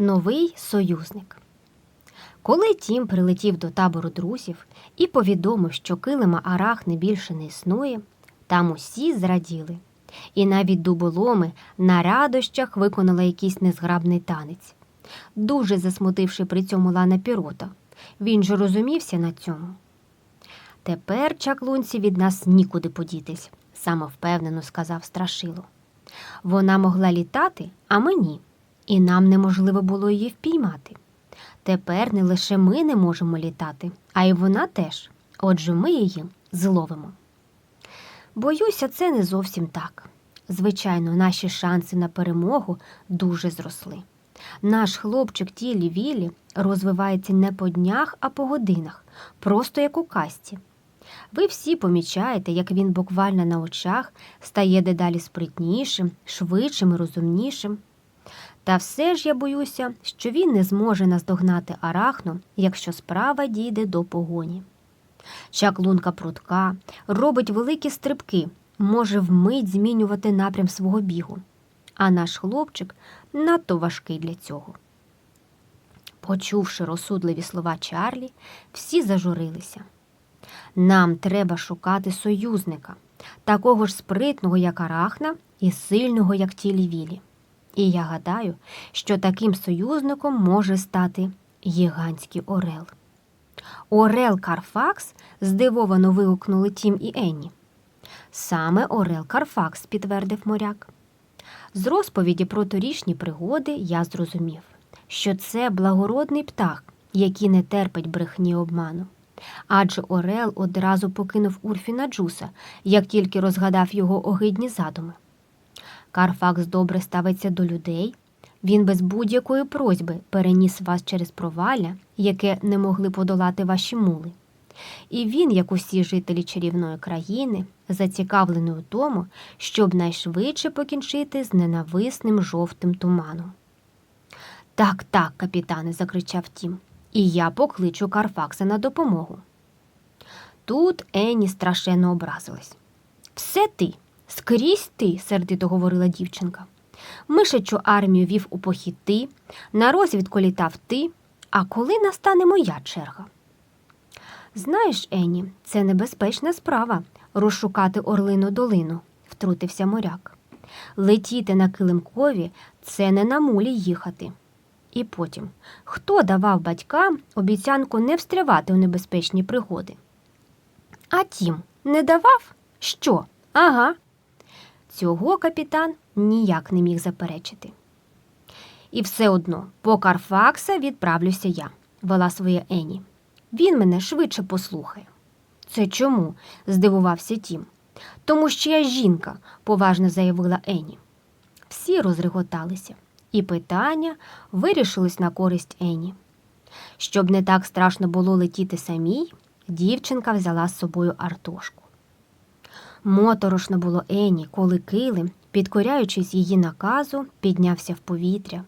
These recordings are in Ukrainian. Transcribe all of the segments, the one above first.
Новий союзник. Коли Тім прилетів до табору друзів і повідомив, що килима арахни більше не існує, там усі зраділи. І навіть дуболоми на радощах виконала якийсь незграбний танець, дуже засмутивши при цьому лана пірота. Він же розумівся на цьому. Тепер чаклунці від нас нікуди подітись, самовпевнено сказав страшило. Вона могла літати, а ми ні, і нам неможливо було її впіймати. Тепер не лише ми не можемо літати, а й вона теж. Отже, ми її зловимо. Боюся, це не зовсім так. Звичайно, наші шанси на перемогу дуже зросли. Наш хлопчик Тілі Вілі розвивається не по днях, а по годинах, просто як у касті. Ви всі помічаєте, як він буквально на очах стає дедалі спритнішим, швидшим і розумнішим. Та все ж я боюся, що він не зможе наздогнати арахну, якщо справа дійде до погоні. Чаклунка прутка робить великі стрибки, може вмить змінювати напрям свого бігу, а наш хлопчик надто важкий для цього. Почувши розсудливі слова Чарлі, всі зажурилися. Нам треба шукати союзника, такого ж спритного, як Арахна, і сильного, як Тілі-Вілі. І я гадаю, що таким союзником може стати гігантський Орел. Орел Карфакс? здивовано вигукнули Тім і Енні. Саме Орел Карфакс, підтвердив моряк. З розповіді про торішні пригоди я зрозумів, що це благородний птах, який не терпить брехні обману. Адже Орел одразу покинув Урфіна Джуса, як тільки розгадав його огидні задуми. Карфакс добре ставиться до людей. Він без будь-якої просьби переніс вас через провалля, яке не могли подолати ваші мули. І він, як усі жителі чарівної країни, зацікавлений у тому, щоб найшвидше покінчити з ненависним жовтим туманом. Так, так, капітане, закричав Тім, і я покличу Карфакса на допомогу. Тут Енні страшенно образилась. Все ти, скрізь ти, сердито говорила дівчинка. Мишечу армію вів у похід ти, на розвідку літав ти, а коли настане моя черга? Знаєш, Ені, це небезпечна справа розшукати орлину долину, втрутився моряк. Летіти на килимкові це не на мулі їхати. І потім, хто давав батькам обіцянку не встрявати у небезпечні пригоди? А тім, не давав? Що? Ага. Цього капітан ніяк не міг заперечити. І все одно, по Карфакса відправлюся я, вела своє Ені. Він мене швидше послухає. Це чому? здивувався Тім. Тому що я жінка, поважно заявила Ені. Всі розреготалися, і питання вирішилось на користь Ені. Щоб не так страшно було летіти самій, дівчинка взяла з собою Артошку. Моторошно було Ені, коли килим, підкоряючись її наказу, піднявся в повітря,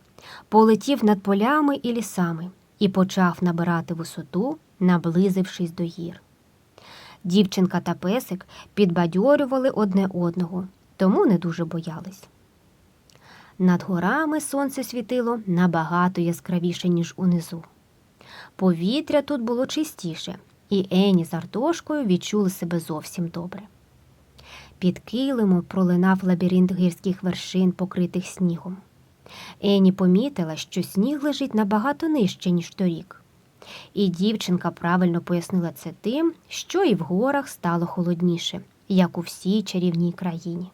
полетів над полями і лісами і почав набирати висоту, наблизившись до гір. Дівчинка та песик підбадьорювали одне одного, тому не дуже боялись. Над горами сонце світило набагато яскравіше, ніж унизу. Повітря тут було чистіше, і Ені з Артошкою відчули себе зовсім добре. Під килимом пролинав лабіринт гірських вершин, покритих снігом. Ені помітила, що сніг лежить набагато нижче, ніж торік. І дівчинка правильно пояснила це тим, що і в горах стало холодніше, як у всій чарівній країні.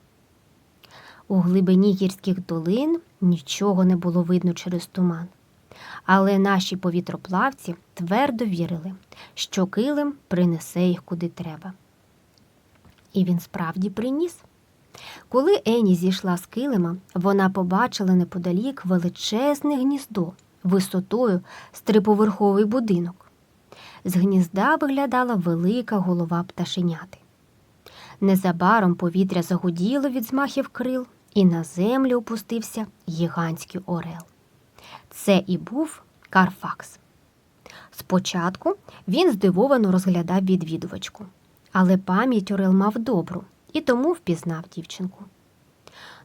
У глибині гірських долин нічого не було видно через туман. Але наші повітроплавці твердо вірили, що килим принесе їх куди треба. І він справді приніс. Коли Ені зійшла з килима, вона побачила неподалік величезне гніздо висотою з триповерховий будинок. З гнізда виглядала велика голова пташеняти. Незабаром повітря загуділо від змахів крил, і на землю опустився гігантський орел. Це і був Карфакс. Спочатку він здивовано розглядав відвідувачку, але пам'ять Орел мав добру і тому впізнав дівчинку.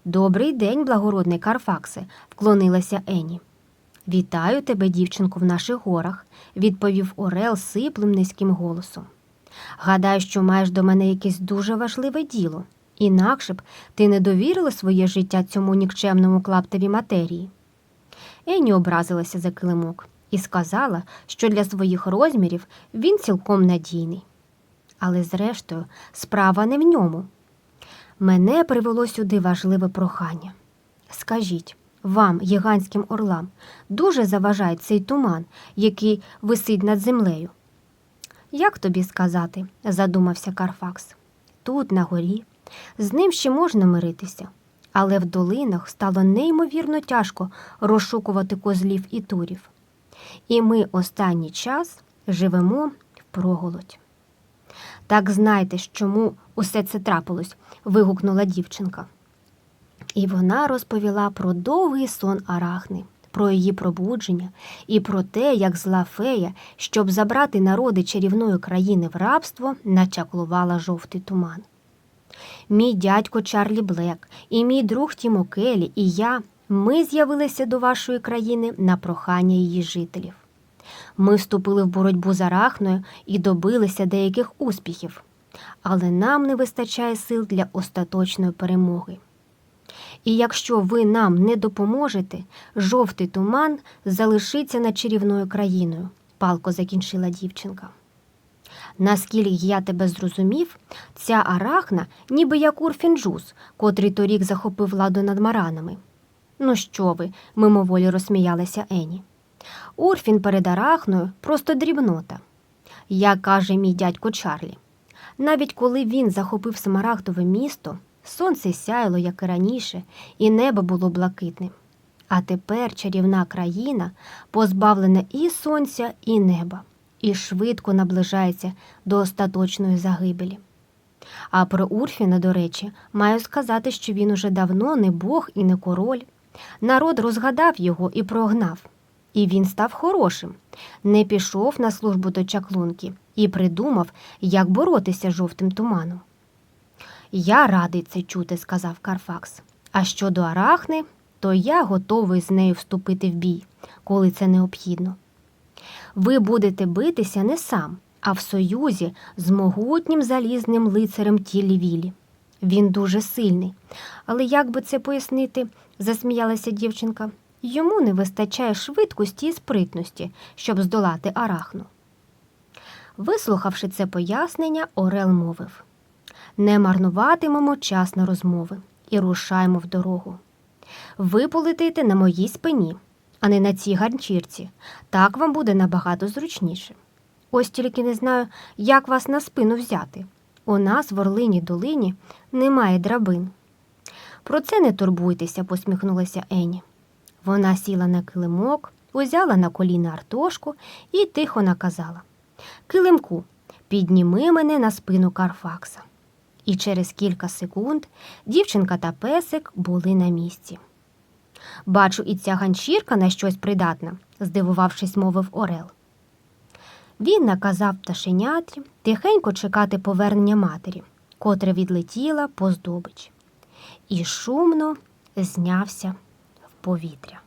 Добрий день, благородний Карфаксе, вклонилася Ені. Вітаю тебе, дівчинку, в наших горах, відповів Орел сиплим низьким голосом. Гадаю, що маєш до мене якесь дуже важливе діло, інакше б ти не довірила своє життя цьому нікчемному клаптеві матерії. Ені образилася за килимок і сказала, що для своїх розмірів він цілком надійний. Але, зрештою, справа не в ньому. Мене привело сюди важливе прохання. Скажіть, вам, гігантським орлам, дуже заважає цей туман, який висить над землею. Як тобі сказати, задумався Карфакс. Тут, на горі, з ним ще можна миритися, але в долинах стало неймовірно тяжко розшукувати козлів і турів. І ми останній час живемо впроголодь. Так знайте, чому усе це трапилось, вигукнула дівчинка. І вона розповіла про довгий сон Арахни, про її пробудження і про те, як зла фея, щоб забрати народи чарівної країни в рабство, начаклувала жовтий туман. Мій дядько Чарлі Блек і мій друг Тімо Келі і я ми з'явилися до вашої країни на прохання її жителів. Ми вступили в боротьбу з Арахною і добилися деяких успіхів, але нам не вистачає сил для остаточної перемоги. І якщо ви нам не допоможете, жовтий туман залишиться над чарівною країною, палко закінчила дівчинка. Наскільки я тебе зрозумів, ця арахна ніби як Урфінджус, котрий торік захопив владу над маранами. Ну що ви, мимоволі розсміялася Ені. Урфін перед арахною просто дрібнота. Як каже мій дядько Чарлі. Навіть коли він захопив Смарагдове місто, сонце сяяло, як і раніше, і небо було блакитним. А тепер чарівна країна позбавлена і сонця, і неба, і швидко наближається до остаточної загибелі. А про Урфіна, до речі, маю сказати, що він уже давно не Бог і не король. Народ розгадав його і прогнав. І він став хорошим, не пішов на службу до чаклунки і придумав, як боротися з жовтим туманом. Я радий це чути, сказав Карфакс. А щодо арахни, то я готовий з нею вступити в бій, коли це необхідно. Ви будете битися не сам, а в союзі з могутнім залізним лицарем Тілі Вілі. Він дуже сильний. Але як би це пояснити, засміялася дівчинка. Йому не вистачає швидкості і спритності, щоб здолати арахну. Вислухавши це пояснення, Орел мовив не марнуватимемо час на розмови і рушаємо в дорогу. Ви полетите на моїй спині, а не на цій ганчірці. Так вам буде набагато зручніше. Ось тільки не знаю, як вас на спину взяти. У нас в Орлині долині немає драбин. Про це не турбуйтеся, посміхнулася Ені. Вона сіла на килимок, узяла на коліна Артошку і тихо наказала Килимку, підніми мене на спину Карфакса. І через кілька секунд дівчинка та песик були на місці. Бачу, і ця ганчірка на щось придатна, здивувавшись, мовив Орел. Він наказав пташеняті тихенько чекати повернення матері, котра відлетіла по здобич, і шумно знявся повітря.